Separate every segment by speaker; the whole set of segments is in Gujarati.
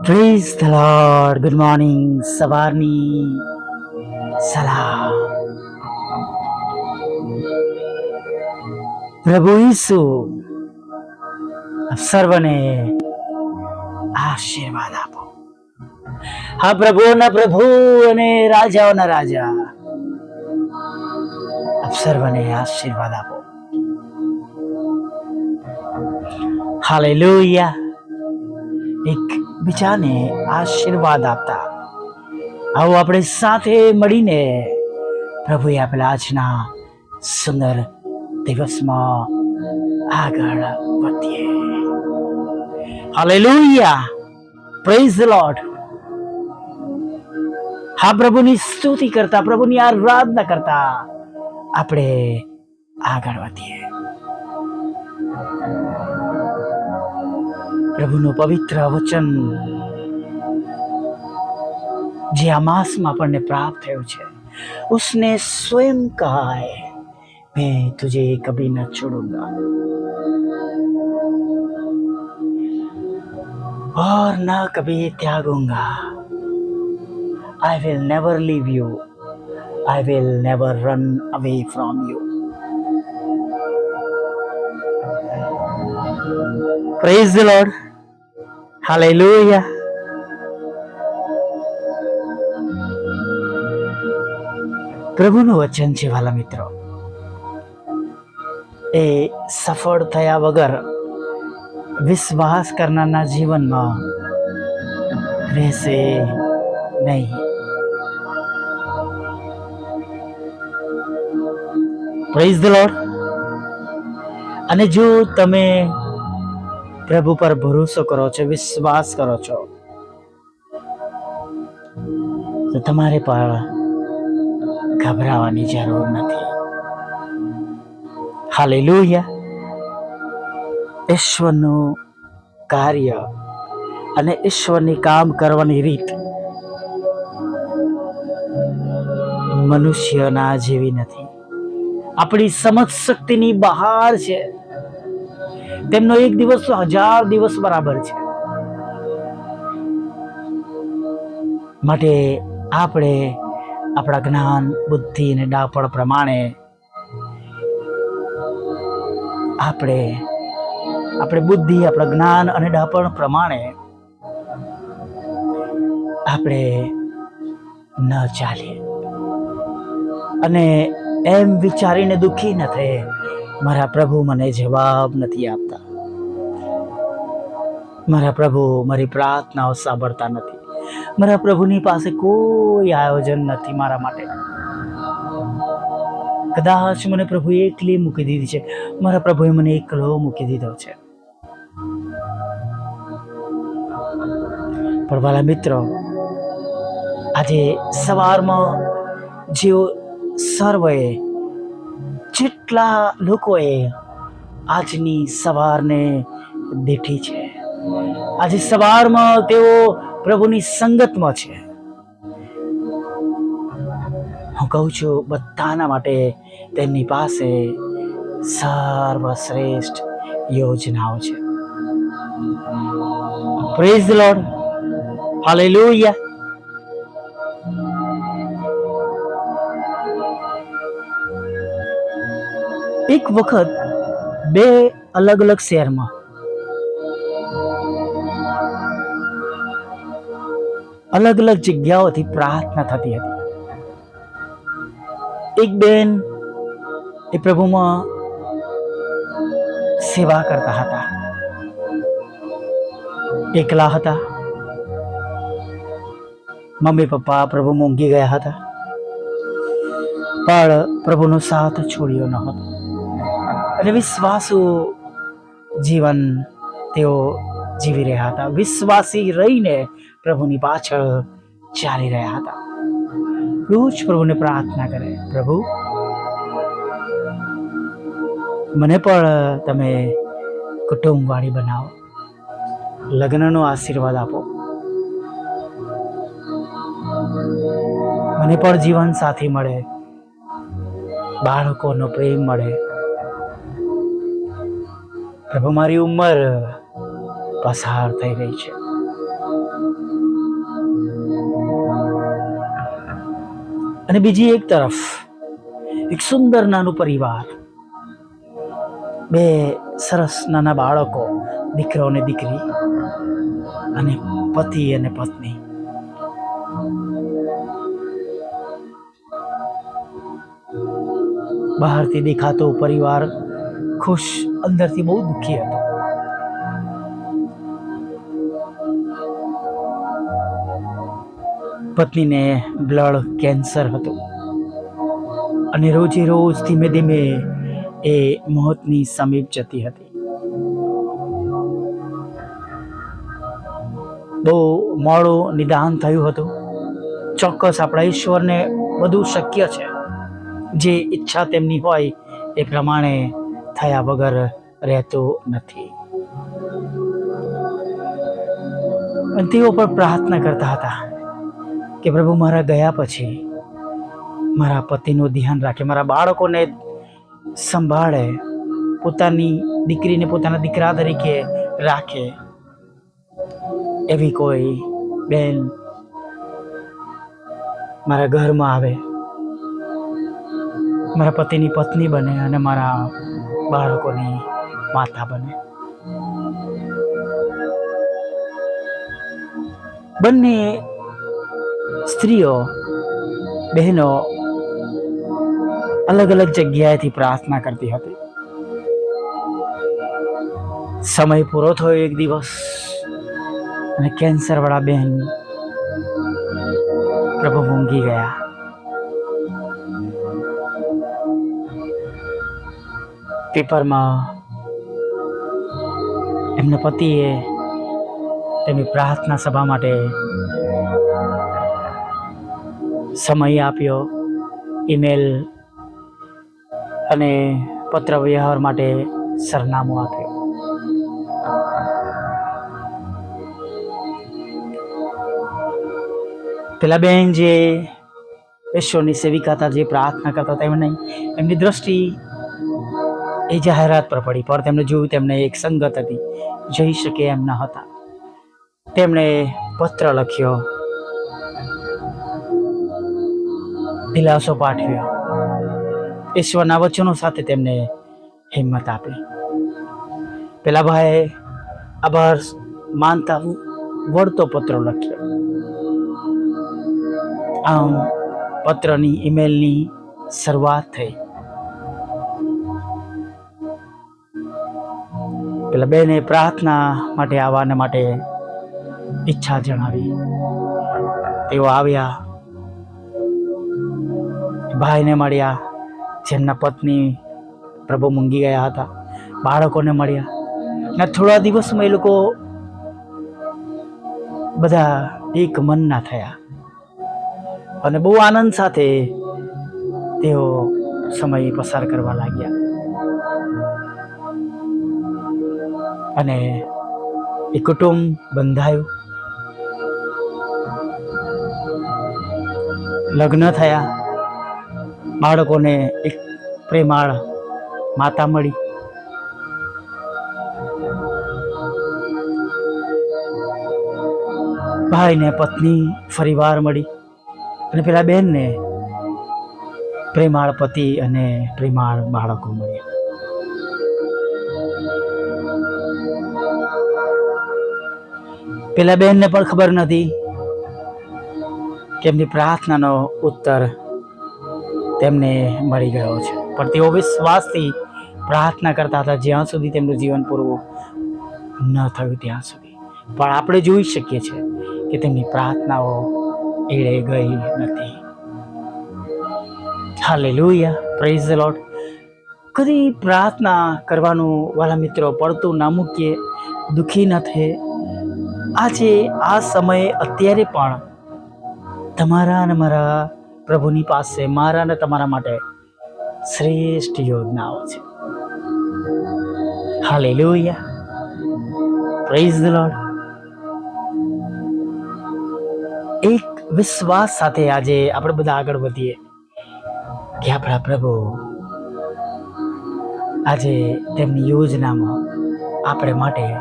Speaker 1: Praise the lord good morning સવારની સલામ પ્રભુ ઈસુ સર્વને આશીર્વાદ આપો હા પ્રભુઓના પ્રભુ અને રાજાઓના રાજા સર્વને આશીર્વાદ આપો હાલેલુયા એક બીજાને આશીર્વાદ આપતા. આવો આપણે સાથે મળીને પ્રભુએ આપેલા આજના સુંદર દિવસમાં આગળ વધીએ. હાલેલુયા પ્રેઝ લોર્ડ હા, પ્રભુની સ્તુતિ કરતા, પ્રભુની આરાધના કરતા આપણે આગળ વધીએ. પ્રભુનું પવિત્ર વચન જે આ માસમાં આપણને પ્રાપ્ત થયું છે उसने स्वयं कहा है मैं तुझे कभी न छोड़ूंगा और न कभी त्यागूंगा I will never leave you I will never run away from you Praise the Lord. Hallelujah. પ્રભુનું વચન છે વાલા મિત્રો. એ સફળ થયા વગર વિશ્વાસ કરનારના જીવનમાં રહેશે નહીં. પ્રેઝ ધ લોર્ડ અને જો તમે પ્રભુ પર ભરોસો કરો છો, વિશ્વાસ કરો છો. તો તમારે પણ ગભરાવાની જરૂર નથી. હાલે લોહિયા ઈશ્વરનું કાર્ય અને ઈશ્વરની કામ કરવાની રીત મનુષ્યના જેવી નથી. આપણી સમજ શક્તિની બહાર છે. તેમનો એક દિવસ હજાર દિવસ બરાબર છે. માટે આપણે આપણા જ્ઞાન, બુદ્ધિ અને ડાપણ પ્રમાણે આપણે આપણે બુદ્ધિ, આપણા જ્ઞાન અને ડાપણ પ્રમાણે આપણે ન ચાલીએ. અને એમ વિચારીને દુઃખી ન થઈએ. મારા પ્રભુ મને જવાબ નથી આપતા. મારા પ્રભુ મારી પ્રાર્થનાઓ સાંભળતા નથી. મારા પ્રભુની પાસે કોઈ આયોજન નથી મારા માટે. કદાચ મને પ્રભુએ એકલી મૂકી દીધી છે. મારા પ્રભુએ મને એકલો મૂકી દીધો છે. પણ વાલા મિત્રો, આજે સવારમાં જેઓ સર્વે જેટલા લોકોએ આજની સવારને દેઠી છે. આજે સવારમાં તેઓ પ્રભુની સંગતમાં છે. હું કહું છું, બધાના માટે તેમની પાસે સર્વશ્રેષ્ઠ યોજનાઓ છે. પ્રેઝ લોર્ડ હાલેલુયા એક વખત બે અલગ અલગ શહેરમાં. અલગ અલગ જગ્યાઓથી પ્રાર્થના થતી હતી. એક બેન એ પ્રભુમાં સેવા કરતા હતા. એકલા હતા. મમ્મી પપ્પા પ્રભુ મૂંઘી ગયા હતા. પણ પ્રભુનો સાથ છોડ્યો ન હતો. અને વિશ્વાસુ જીવન તેઓ જીવી રહ્યા હતા. વિશ્વાસી રહીને પ્રભુની પાછળ ચાલી રહ્યા હતા. રોજ પ્રભુને પ્રાર્થના કરે, પ્રભુ, મને પણ તમે કુટુંબવાળી બનાવો, લગ્નનો આશીર્વાદ આપો. મને પણ જીવન સાથી મળે, બાળકોનો પ્રેમ મળે પ્રભુ, મારી ઉંમર પસાર થઈ રહી છે. અને બીજી એક તરફ, એક સુંદર નાનું પરિવાર, બે સરસ નાના બાળકો, દીકરો અને દીકરી, અને પતિ અને પત્ની. બહારથી દેખાતો પરિવાર ખુશ અંદરથી બહુ દુઃખી હતો. પત્નીને બ્લડ કેન્સર હતું. અને રોજે રોજ ધીમે ધીમે એ મોતની સમીપ જતી હતી. બહુ મોડું નિદાન થયું હતું. ચોક્કસ આપણા ઈશ્વરને બધું શક્ય છે. જે ઈચ્છા તેમની હોય એ પ્રમાણે થયા વગર રહેતું નથી. અને તેઓ પણ પ્રાર્થના કરતા હતા કે પ્રભુ મારા ગયા પછી મારા પતિનું ધ્યાન રાખે, મારા બાળકોને સંભાળે, પોતાની દીકરીને પોતાના દીકરા તરીકે રાખે એવી કોઈ બેન મારા ઘરમાં આવે, મારા પતિની પત્ની બને અને મારા બાળકોની માતા બને. બંને સ્ત્રીઓ, બહેનો અલગ અલગ જગ્યાએથી પ્રાર્થના કરતી હતી. સમય પૂરો થયો એક દિવસ અને કેન્સર વાળા બહેન પ્રભુ મૂંગી ગયા. પેપરમાં એમના પતિએ તેમની પ્રાર્થના સભા માટે સમય આપ્યો, ઈમેલ અને પત્ર વ્યવહાર માટે સરનામું આપ્યું. પેલા બેન જે ઈશ્વરની સેવિકા હતા, જે પ્રાર્થના કરતા હતા, એમને એમની દ્રષ્ટિ એ જાહેરાત પર પડી, પણ તેમણે જોયું તેમને એક સંગત હતી, જઈ શકે એમ ન હતા. તેમણે પત્ર લખ્યો, દિલાસો પાઠવ્યો. ઈશ્વરના વચનો સાથે તેમને હિંમત આપી. પેલા ભાઈએ આભાર માનતા વળતો પત્ર લખ્યો. આમ પત્રની ઈમેલની શરૂઆત થઈ. પેલા બેને પ્રાર્થના માટે આવવાને માટે ઈચ્છા જણાવી. તેઓ આવ્યા. ભાઈને મળ્યા. જેમના પત્ની પ્રભુ મૂંગી ગયા હતા. બાળકોને મળ્યા. ને થોડા દિવસમાં એ લોકો બધા એક મનના થયા. અને બહુ આનંદ સાથે તેઓ સમય પસાર કરવા લાગ્યા. અને એ કુટુંબ બંધાયું. લગ્ન થયા. બાળકોને એક પ્રેમાળ માતા મળી. ભાઈને પત્ની ફરીવાર મળી. અને પેલા બેનને પ્રેમાળ પતિ અને પ્રેમાળ બાળકો મળ્યા. પેલા બેનને પણ ખબર નથી કે એમની પ્રાર્થનાનો ઉત્તર તેમને મળી ગયો છે. પણ તેઓ વિશ્વાસથી પ્રાર્થના કરતા હતા જ્યાં સુધી તેમનું જીવન પૂરું ન થયું ત્યાં સુધી. પણ આપણે જોઈ શકીએ છીએ કે તેમની પ્રાર્થનાઓ એળે ગઈ નથી. હાલેલુયા. પ્રેઝ ધ લોર્ડ કદી પ્રાર્થના કરવાનું વાલા મિત્રો પડતું ના મૂકીએ, દુઃખી ન થઈએ. આજે આ સમયે અત્યારે પણ તમારા અને મારા પ્રભુની પાસે, મારા અને તમારા માટે શ્રેષ્ઠ યોજનાઓ છે. હાલેલુયા. પ્રેઝ ધ લોર્ડ એક વિશ્વાસ સાથે આજે આપણે બધા આગળ વધીએ કે આપણા પ્રભુ આજે તેમની યોજનામાં આપણે માટે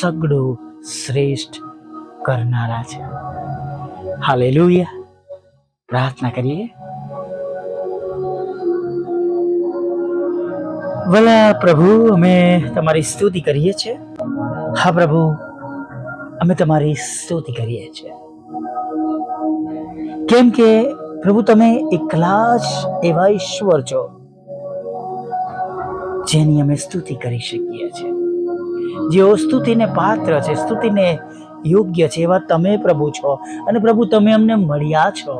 Speaker 1: સગડું શ્રેષ્ઠ કરનારા છે. હાલેલુયા. પ્રાર્થના કરીએ. વલા પ્રભુ, અમે તમારી સ્તુતિ કરીએ છીએ. હા પ્રભુ, અમે તમારી સ્તુતિ કરીએ છીએ. કેમ કે પ્રભુ, તમે એકલા જ એવા ઈશ્વર છો, જેની અમે સ્તુતિ કરી શકીએ છીએ. જેઓ સ્તુતિને પાત્ર છે, સ્તુતિને યોગ્ય છે એવા તમે પ્રભુ છો. અને પ્રભુ, તમે અમને મળ્યા છો.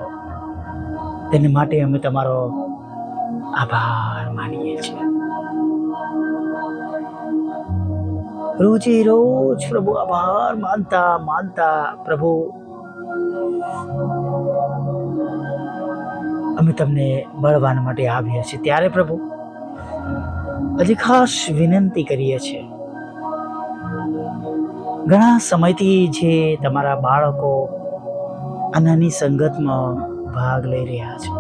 Speaker 1: તેને માટે અમે તમારો આભાર માનીએ છીએ. રોજે રોજ પ્રભુ આભાર માનતા માનતા પ્રભુ, અમે તમને મળવા માટે આવીએ છીએ. ત્યારે પ્રભુ, હજી ખાસ વિનંતી કરીએ છીએ ઘણા સમયથી જે તમારા બાળકો આનાની સંગતમાં ભાગ લઈ રહ્યા છે.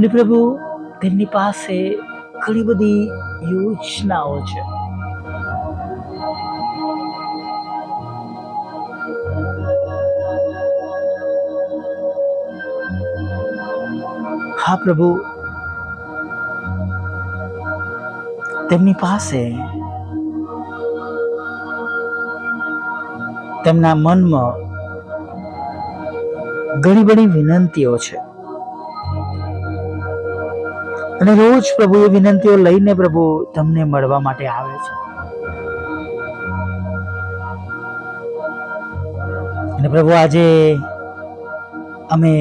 Speaker 1: ને પ્રભુ, તેમની પાસે ઘણી બધી યોજનાઓ છે. હા પ્રભુ, તેમની પાસે તેમના મનમાં ઘણી બધી વિનંતીઓ છે. અને રોજ પ્રભુ એ વિનંતીઓ લઈને પ્રભુ તમને મળવા માટે આવે છે. અને પ્રભુ આજે અમે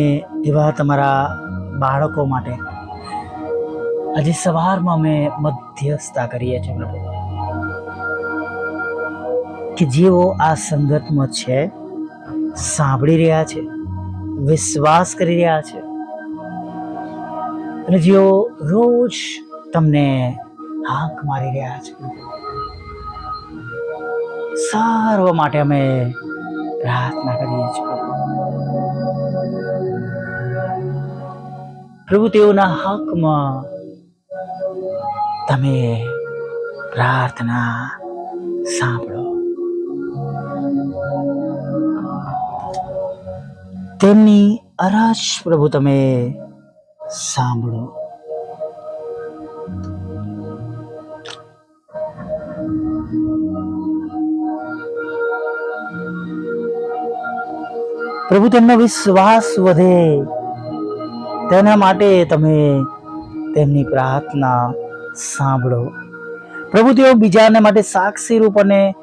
Speaker 1: એવા તમારા બાળકો માટે આજે સવારમાં અમે મધ્યસ્થતા કરીએ છીએ પ્રભુ. કે જેઓ આ સંગતમાં છે, સાંભળી રહ્યા છે, વિશ્વાસ કરી રહ્યા છે. અને જેઓ રોજ તમને હાંક મારી રહ્યા છે. સારવા માટે અમે પ્રાર્થના કરીએ છીએ, પ્રભુ. તેઓના હકમાં તમે પ્રાર્થના સાંભળો. તેમની અરાશ પ્રભુ તમે સાંભળો. પ્રભુ, તેમનો વિશ્વાસ વધે. તેના માટે તમે તેમની પ્રાર્થના સાંભળો. પ્રભુ, તેઓ બીજાને માટે સાક્ષી રૂપ અને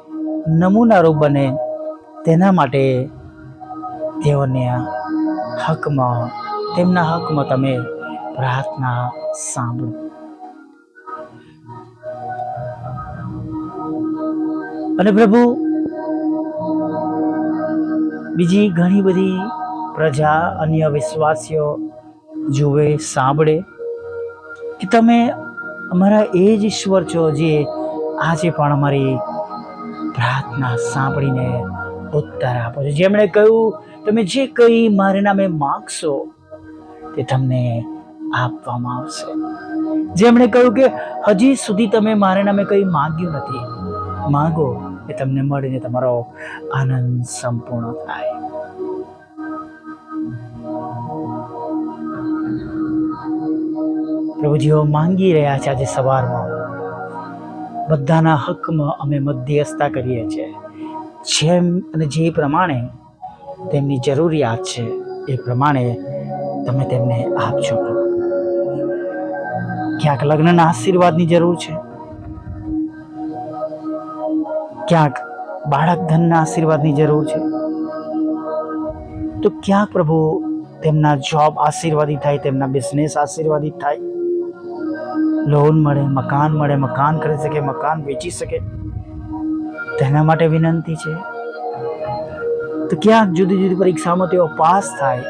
Speaker 1: નમૂના રૂપ બને. તેના માટે તેઓને હકમાં, તેમના હકમાં તમે પ્રાર્થના સાંભળો. અને પ્રભુ, બીજી ઘણી બધી પ્રજા, અન્ય વિશ્વાસીઓ જુએ, સાંભળે કે તમે અમારા એ જ ઈશ્વર છો જે આજે પણ અમારી પ્રાર્થના સાંભળીને ઉત્તર આપો છો. જેમણે કહ્યું તમે જે કંઈ મારે નામે માગશો તે તમને આપવામાં આવશે. જેમણે કહ્યું કે હજી સુધી તમે મારે નામે કંઈ માગ્યું નથી, માંગો એ તમને મળીને તમારો આનંદ સંપૂર્ણ થાય. પ્રભુજીઓ માંગી રહ્યા છે આજે સવારમાં. બધાના હકમાં અમે મધ્યસ્થતા કરીએ છીએ. જેમ અને જે પ્રમાણે તેમની જરૂરિયાત છે એ પ્રમાણે તમે તેમને આપજો. ક્યાંક લગ્નના આશીર્વાદની જરૂર છે? ક્યાંક બાળક ધનના આશીર્વાદની જરૂર છે? તો ક્યાંક પ્રભુ તેમના જોબ આશીર્વાદી થાય, તેમના બિઝનેસ આશીર્વાદિત થાય? લોન મળે, મકાન મળે, મકાન કરી શકે, મકાન વેચી શકે. તેના માટે વિનંતી છે. તો ક્યાંક જુદી જુદી પરીક્ષામાં તેઓ પાસ થાય?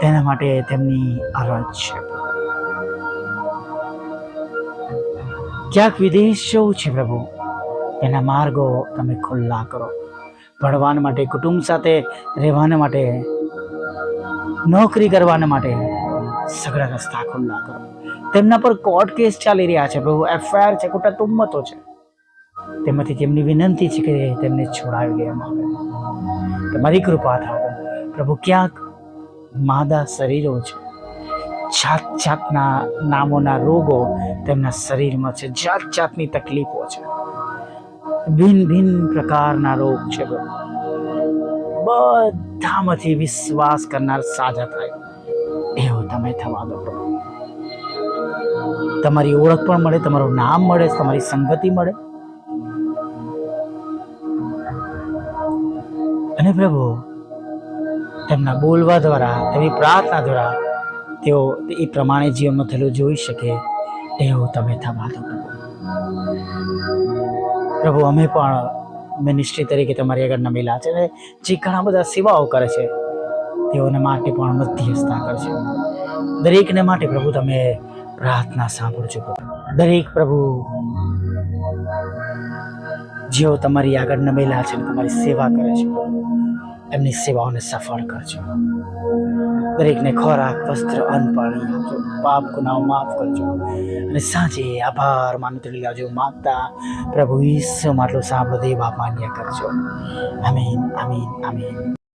Speaker 1: તેના માટે તેમની અરજ છે. ક્યાંક વિદેશ જવું છે પ્રભુ. એના માર્ગો તમે ખુલ્લા કરો. ભણવા માટે, કુટુંબ સાથે રહેવાના માટે, નોકરી કરવાના માટે સગળા રસ્તા ખુલ્લા કરો. તેમના પર કોર્ટ કેસ ચાલી રહ્યા છે પ્રભુ. એફઆઈઆર છે, ખોટા છે. તેમાંથી તેમની વિનંતી છે કે તેમને છોડાવી દેવામાં આવે. તમારી કૃપા થાય પ્રભુ, ક્યાંક માદા શરીરો છે. જાત જાતના નામોના રોગો તેમના શરીરમાં છે. જાત જાતની તકલીફો છે. ભિન્ન ભિન્ન પ્રકારના રોગ છે બધામાંથી વિશ્વાસ કરનાર સાજા થાય. એવો તમે થવા દો તમારી ઓળખ પણ મળે, તમારું નામ મળે, તમારી સંગતિ મળે. અને પ્રભુ, તેમના બોલવા દ્વારા, તેમની પ્રાર્થના દ્વારા તેઓ એ પ્રમાણે જીવનમાં થયેલું જોઈ શકે એવું તમે થવા દો પ્રભુ. અમે પણ મિનિસ્ટ્રી તરીકે તમારી આગળ નમેલા છે અને જે ઘણા બધા સેવાઓ કરે છે, તેઓને માટે પણ મધ્યસ્થા કરશે દરેકને માટે પ્રભુ તમે પ્રાર્થના સાંભળજો પ્રભુ. દરેક પ્રભુ, જેઓ તમારી આગળ નમેલા છે અને તમારી સેવા કરે છે. એમની સેવાઓને સફળ કરજો. દરેકને ખોરાક, વસ્ત્ર, અન્ન પાણી આપજો. પાપ ગુનાઓ માફ કરજો. અને સાંજે આભાર માનતરી લાવજો. માગતા પ્રભુ ઈસુ માટલું સાંભળો, દેવા માન્ય કરજો. આમીન આમીન આમીન.